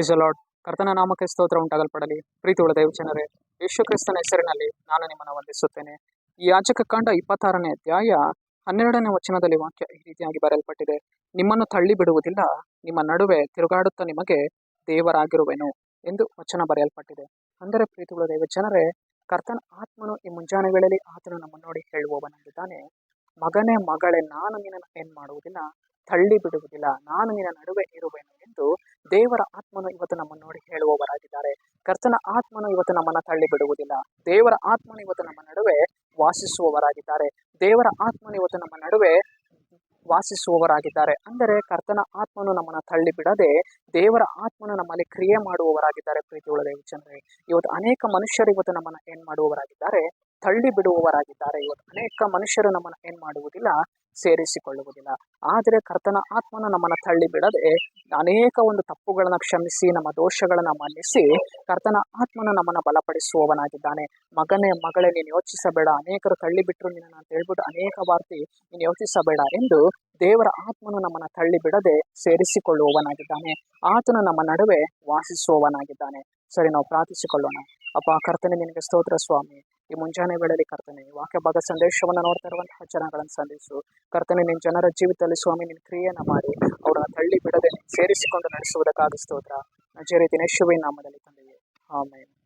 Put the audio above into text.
Price ಕರ್ತನ ನಾಮಕ್ಕೆ ಸ್ತೋತ್ರ ಉಂಟಾಗಲ್ಪಡಲಿ. ಪ್ರೀತಿ ಉಳ್ಳ ಜನರೇ, ಯೇಸು ಕ್ರಿಸ್ತನ ಹೆಸರಿನಲ್ಲಿ ನಾನು ನಿಮ್ಮನ್ನು ವಂದಿಸುತ್ತೇನೆ. ಈ ಯಾಚಕ ಕಾಂಡ ಇಪ್ಪತ್ತಾರನೇ ಅಧ್ಯಾಯ ಹನ್ನೆರಡನೇ ವಚನದಲ್ಲಿ ವಾಕ್ಯ ಈ ರೀತಿಯಾಗಿ ಬರೆಯಲ್ಪಟ್ಟಿದೆ. ನಿಮ್ಮನ್ನು ತಳ್ಳಿ ಬಿಡುವುದಿಲ್ಲ ನಿಮ್ಮ ನಡುವೆ ತಿರುಗಾಡುತ್ತಾ ನಿಮಗೆ ದೇವರಾಗಿರುವೆನು ಎಂದು ವಚನ ಬರೆಯಲ್ಪಟ್ಟಿದೆ. ಅಂದರೆ ಪ್ರೀತಿಗಳ ದೇವ ಜನರೇ, ಕರ್ತನ ಆತ್ಮನು ಈ ಮುಂಜಾನೆ ವೇಳೆಯಲ್ಲಿ ಆತನು ನಮ್ಮನ್ನು ನೋಡಿ ಹೇಳುವವನಾಗಿದ್ದಾನೆ. ಮಗನೇ ಮಗಳೇ, ನಾನು ನಿನ್ನನ್ನು ಏನ್ ಮಾಡುವುದಿಲ್ಲ ತಳ್ಳಿ ಬಿಡುವುದಿಲ್ಲ ನಾನು ನಿನ್ನ ನಡುವೆ ಇರುವೆನು ದೇವರ ಆತ್ಮನು ಇವತ್ತು ನಮ್ಮನ್ನು ನೋಡಿ ಹೇಳುವವರಾಗಿದ್ದಾರೆ. ಕರ್ತನ ಆತ್ಮನು ಇವತ್ತು ನಮ್ಮನ್ನ ತಳ್ಳಿ ಬಿಡುವುದಿಲ್ಲ. ದೇವರ ಆತ್ಮನು ಇವತ್ತು ನಮ್ಮ ನಡುವೆ ವಾಸಿಸುವವರಾಗಿದ್ದಾರೆ. ದೇವರ ಆತ್ಮನು ಇವತ್ತು ನಮ್ಮ ನಡುವೆ ವಾಸಿಸುವವರಾಗಿದ್ದಾರೆ. ಅಂದರೆ ಕರ್ತನ ಆತ್ಮನು ನಮ್ಮನ್ನ ತಳ್ಳಿ ಬಿಡದೆ ದೇವರ ಆತ್ಮನು ನಮ್ಮಲ್ಲಿ ಕ್ರಿಯೆ ಮಾಡುವವರಾಗಿದ್ದಾರೆ ಪ್ರೀತಿ ಉಳ್ಳ ಜನರೇ ಇವತ್ತು ಅನೇಕ ಮನುಷ್ಯರು ಇವತ್ತು ನಮ್ಮನ್ನ ಏನ್ ಮಾಡುವವರಾಗಿದ್ದಾರೆ? ತಳ್ಳಿ ಬಿಡುವವರಾಗಿದ್ದಾರೆ. ಇವತ್ತು ಅನೇಕ ಮನುಷ್ಯರು ನಮ್ಮನ್ನ ಏನ್ ಮಾಡುವುದಿಲ್ಲ? ಸೇರಿಸಿಕೊಳ್ಳುವುದಿಲ್ಲ. ಆದರೆ ಕರ್ತನ ಆತ್ಮನ ನಮ್ಮನ್ನ ತಳ್ಳಿ ಬಿಡದೆ ಅನೇಕ ಒಂದು ತಪ್ಪುಗಳನ್ನ ಕ್ಷಮಿಸಿ, ನಮ್ಮ ದೋಷಗಳನ್ನ ಮನ್ನಿಸಿ ಕರ್ತನ ಆತ್ಮನ ನಮ್ಮನ್ನ ಬಲಪಡಿಸುವವನಾಗಿದ್ದಾನೆ. ಮಗನೇ, ಮಗಳೇ, ನೀನು ಯೋಚಿಸಬೇಡ. ಅನೇಕರು ತಳ್ಳಿ ಬಿಟ್ಟರು ನಿನ್ನ ಅಂತ ಹೇಳ್ಬಿಟ್ಟು ಅನೇಕ ಬಾರ್ತಿ ನೀನು ಯೋಚಿಸಬೇಡ ಎಂದು ದೇವರ ಆತ್ಮನು ನಮ್ಮನ್ನ ತಳ್ಳಿ ಬಿಡದೆ ಸೇರಿಸಿಕೊಳ್ಳುವವನಾಗಿದ್ದಾನೆ. ಆತನು ನಮ್ಮ ನಡುವೆ ವಾಸಿಸುವವನಾಗಿದ್ದಾನೆ. ಸರಿ, ನಾವು ಪ್ರಾರ್ಥಿಸಿಕೊಳ್ಳೋಣ. ಅಪ್ಪ, ಕರ್ತನೆ, ನಿನಗೆ ಸ್ತೋತ್ರ ಸ್ವಾಮಿ. ಈ ಮುಂಜಾನೆ ವೇಳೆಯಲ್ಲಿ ಕರ್ತನೆ ವಾಕ್ಯ ಭಾಗ ಸಂದೇಶವನ್ನು ನೋಡ್ತಾ ಇರುವಂತಹ ಜನಗಳನ್ನು ಸಂದೇಶು ಕರ್ತನೆ, ನಿನ್ನ ಜನರ ಜೀವಿತದಲ್ಲಿ ಸ್ವಾಮಿ, ನಿನ್ನ ಕ್ರಿಯೆಯನ್ನು ಮಾಡಿ. ಅವರನ್ನ ತಳ್ಳಿ ಬಿಡದೆ ಸೇರಿಸಿಕೊಂಡು ನಡೆಸುವುದಕ್ಕಾಗಿ ಸ್ತೋತ್ರ. ದಿನೇಶ್ವರಿ ನಾಮದಲ್ಲಿ ತಂದೆಯೇ. ಆಮೇಲೆ